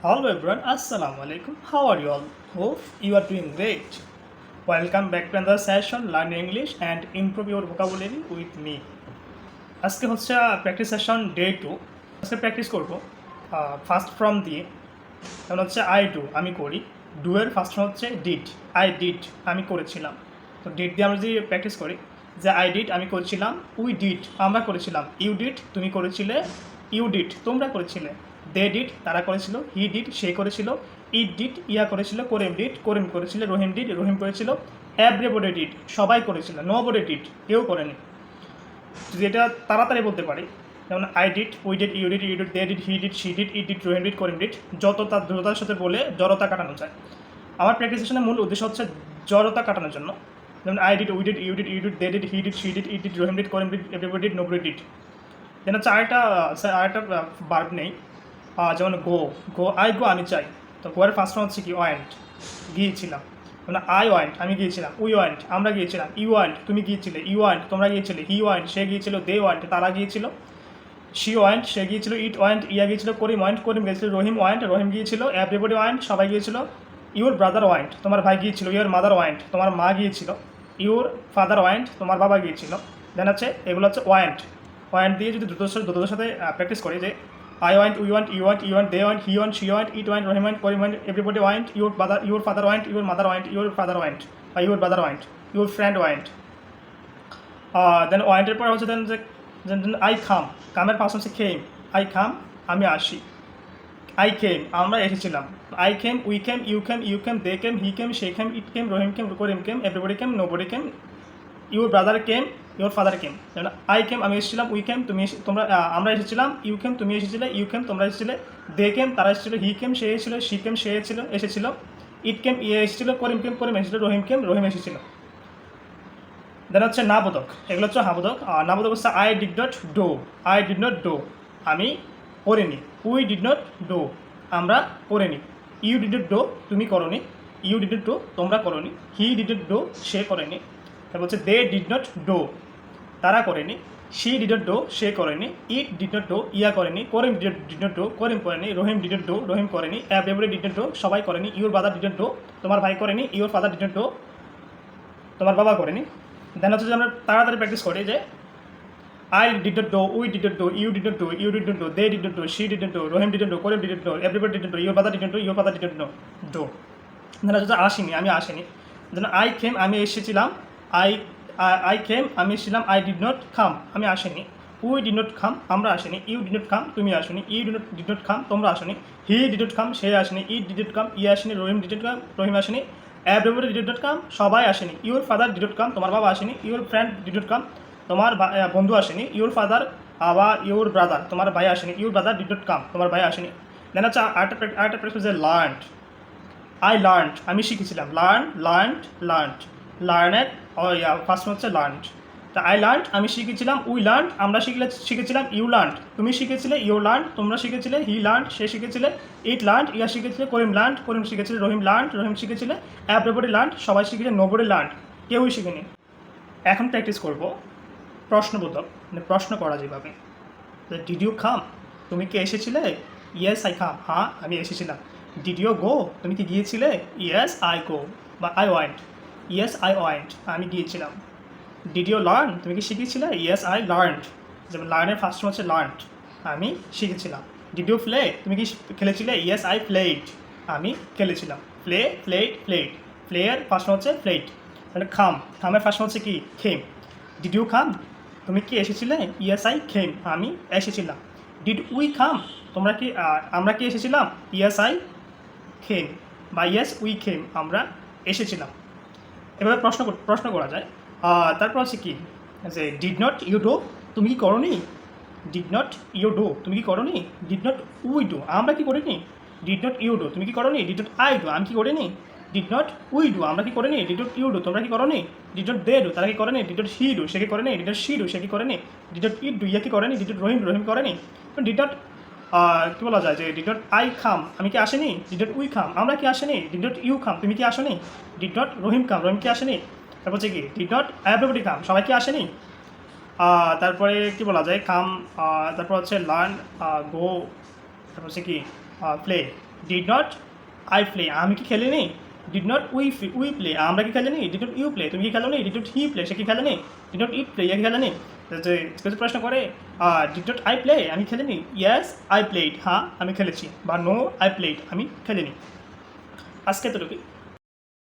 Hello everyone, Assalamu alaikum. How are you all? Hope you are doing great. Welcome back to another session, Learn English and improve your vocabulary with me. আজকে হচ্ছে practice session day two আজকে practice করব first form দিয়ে যেমন হচ্ছে I do আমি করি do এর ফার্স্ট ফর্ম হচ্ছে ডিড আই ডিড আমি করেছিলাম তো ডিড দিয়ে আমরা যদি প্র্যাকটিস করি যে আই ডিড আমি করেছিলাম উই ডিড আমরা করেছিলাম ইউ ডিড তুমি করেছিলে ইউ ডিড তোমরা করেছিলে দে ডিড তারা করেছিল, হি ডিড সে করেছিল, ইট ডিড ইয়া করেছিল, করিম ডিড করিম করেছিল, রহিম ডিড রহিম করেছিল, এভরিবডি ডিড সবাই করেছিল নো বডি ডিড কেউ করেনি। যদি এটা তাড়াতাড়ি বলতে পারি, যেমন I did we did you did you did they did he did she did it did Rohim did Karim did যত তার দ্রুততার সাথে বলে জড়তা কাটানো যায়। আমার প্র্যাকটিস সেশনের মূল উদ্দেশ্য হচ্ছে জড়তা কাটানোর জন্য। যেমন I did we did you did you did they did he did she did it did Rohim did Karim did everybody did nobody did যেন হচ্ছে আরেকটা বার্ব নেই যেমন গো গো আই গো, আমি চাই। তো গোয়ের ফার্স্ট হচ্ছে কি, ওয়েন্ট। গিয়েছিলাম। মানে আই ওয়ান্ট, আমি গিয়েছিলাম। উই ওয়ান্ট, আমরা গিয়েছিলাম। ইউ ওয়ান্ট, তুমি গিয়েছিলে। ইউ ওয়ান্ট, তোমরা গিয়েছিলে। হি ওয়ান্ট, সে গিয়েছিল। দে ওয়ান্ট, তারা গিয়েছিল। শি ওয়ান্ট, সে গিয়েছিল। ইট ওয়ান্ট, ইয়া গিয়েছিল। করিম ওয়ান্ট, করিম গিয়েছিল। রহিম ওয়ান্ট, রহিম গিয়েছিল। এভরিবডি ওয়ান্ট, সবাই গিয়েছিল। ইউর ব্রাদার ওয়ান্ট, তোমার ভাই গিয়েছিল। ইউর মাদার ওয়ান্ট, তোমার মা গিয়েছিল। ইউর ফাদার ওয়ান্ট, তোমার বাবা গিয়েছিল। দেন হচ্ছে, এগুলো হচ্ছে ওয়ান্ট। ওয়ান্ট দিয়ে যদি দ্রুত দ্রুততার সাথে প্র্যাকটিস করি যে I want we want you want you want they want he want she want it want Rahim want Karim want everybody want your father your father want your mother want your father want বা your brother want your friend want then ওয়ান্টের পর হচ্ছে দেন যে I খাম কামের পাশ হচ্ছে Khem I খাম আমি আসি। আই কেম আমরা এসেছিলাম। I came we came you came you came they came he came she came it came Rahim came Karim came everybody came nobody came your brother came your father came যেমন I কেম আমি এসেছিলাম we came তুমি তোমরা আমরা এসেছিলাম you came তুমি এসেছিলে you came তোমরা এসেছিলে দে কেম তারা এসেছিল হি কেম সে এসেছিল সি কেম সে এসেছিল এসেছিল ইট কেম ইয়ে এসেছিল, করিম কেম করিম এসেছিল, রহিম কেম রহিম এসেছিল। দেন হচ্ছে নাবোধক এগুলো হচ্ছে হাবোধক আর নাবোধক হচ্ছে I did not do I did not do আমি করিনি উই ডিড নট ডো আমরা করিনি ইউ ডিড নট ডো তুমি করনি ইউ ডিড নট ডো তোমরা করনি হি ডিড নট ডো সে করেনি। তারপর হচ্ছে দে ডিড নট ডো তারা করেনি শি ডিড নট ডো সে করেনি ইট ডিড নট ডো ইয়া করেনি Karim did not do Karim করেনি Rahim did not do Rahim করেনি এভরিবডি ডিড নট ডো সবাই করেনি your brother did not do তোমার ভাই করেনি your father did not do তোমার বাবা করেনি দেন হচ্ছে যে আমরা তাড়াতাড়ি প্র্যাকটিস করি যে I did not do we did not do you did not do you did not do they did not do she did not do Rahim did not do Karim did not do everybody did not do your father did not do your father did not do do then হচ্ছে আসিনি আমি আসিনি then I Khem আমি এসেছিলাম I I Khem আমি এসেছিলাম I did not খাম আমি আসিনি উই ডিড নট খাম আমরা আসিনি ইউ ডিড নট খাম তুমি আসনি you did not did not come তোমরা আসনি হি ডিড নট খাম সে আসেনি ই ডিড নট কাম ই আসেনি রহিম ডিড নট কাম রহিম আসেনি এভরিবডি ডিড নট কাম সবাই আসেনি your father did not come তোমার বাবা আসেনি your friend did not come তোমার বন্ধু আসেনি ইউর ফাদার বা ইউর ব্রাদার তোমার ভাই আসেনি your brother did not come তোমার ভাই আসেনি দেন হচ্ছে আরেকটা প্র্যাক- আরেকটা প্র্যাকটিস যে লার্নড আই লার্নড আমি শিখেছিলাম লার্ন লার্নড লার্নড লার্নের ফার্স্ট হচ্ছে লার্নড তা আই লার্নড আমি শিখেছিলাম উই লার্ন আমরা শিখলে, শিখেছিলাম ইউ লার্ন তুমি শিখেছিলে ইউ লার্ন তোমরা শিখেছিলে হি লার্ন সে শিখেছিলে ইট লার্ন ইয়া শিখেছিলে, করিম লার্ন করিম শিখেছিলে, রহিম লার্ন রহিম শিখেছিলে এভরিবডি লার্ন সবাই শিখেছে নোবডি লার্ন কেউই শিখেনি। এখন প্র্যাকটিস করব, প্রশ্নবোধক মানে প্রশ্ন করা যেভাবে। ডিড ইউ খাম তুমি কি এসেছিলে? ইয়েস আই খাম হ্যাঁ আমি এসেছিলাম। ডিড ইউ গো তুমি কি গিয়েছিলে? ইয়েস আই গো বা I want yes I want আমি গিয়েছিলাম। ডিড ইউ লার্ন তুমি কি শিখেছিলে ইয়েস আই লার্নড যেমন লার্নের ফার্স্ট হচ্ছে লার্নড আমি শিখেছিলাম। ডিড ইউ প্লে তুমি কি খেলেছিলে? ইয়েস আই প্লেড আমি খেলেছিলাম। Play played played player first হচ্ছে প্লেট মানে খাম খামের ফার্স্ট হচ্ছে কি? খেম ডিড ইউ খাম তুমি কি এসেছিলে? ইয়েস আই খেম আমি এসেছিলাম। ডিড উই খাম তোমরা কি আমরা কি এসেছিলাম? ইয়েস আই খেম বা ইয়েস উই খেম আমরা এসেছিলাম। এভাবে প্রশ্ন প্রশ্ন করা যায় তারপর আছে কি যে ডিড নট ইউ ডো তুমি কি করনি ডিড নট ইউ ডো তুমি কি করনি ডিড নট উই ডো আমরা কি করিনি ডিড নট ইউ ডো তুমি কি করনি ডিড নট আই ডো আমি কি করিনি ডিড নট উই ডু আমরা কি করিনি ডিড নট ইউ ডু তোমরা কি করনি ডিড নট দে ডু তারা কি করেনি ডিড নট হি ডু সে কি করেনি ডিড নট শি ডু সে কি করেনি ডিড নট ইট ডু ইয়া কি করেনি ডিড নট রহিম রহিম করেনি ডিড নট কী বলা যায় যে ডিড নট আই খাম আমি কি আসেনি ডিড নট উই খাম আমরা কি আসেনি ডিড নট ইউ খাম তুমি কি আসেনি ডিড নট রহিম খাম রহিম কি আসেনি তারপর হচ্ছে কি ডিড নট এভরিবডি খাম সবাই কি আসেনি তারপরে কি বলা যায় কাম তারপর হচ্ছে লার্ন গো তারপর হচ্ছে কি play did not I play আমি কি খেলিনি did not we we play আমরা কি খেলিনি ডিড নট ইউ প্লে তুমি কি খেলো নি ডিড নট হি প্লে সে কি খেলেনি ডিড নট ইট প্লে ইয়ে খেলেনি কিছু প্রশ্ন করে ডিড নট আই প্লে আমি খেলিনি। ইয়েস আই প্লেড হ্যাঁ আমি খেলেছি। বা নো আই প্লেড আমি খেলিনি। আজকে এতটুকুই।